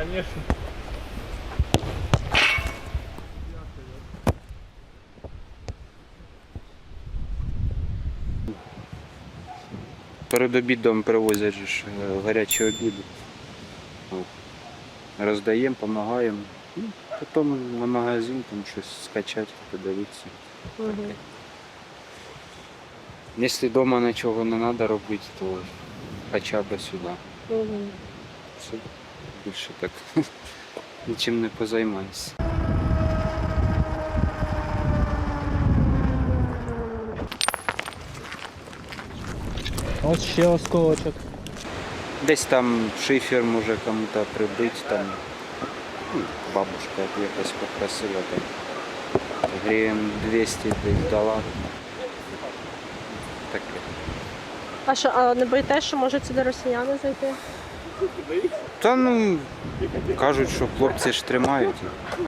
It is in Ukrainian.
Конечно. Перед обідом привозять же ж е, гарячі обіди. Роздаємо, допомагаємо. Ну, потім на магазин там щось скачати, подивитися. Мгм. Якщо вдома нічого не треба робити, то хоча б сюди. Все. Більше так нічим не позаймаюся. Ось ще осколочок. Десь там шифер може кому-то прибити, там ну, бабушка якось попросила там. Гривень 200 десь дала. Таке. А що, а не боїтесь, що можуть сюди росіяни зайти? Та ну кажуть, що хлопці ж тримають.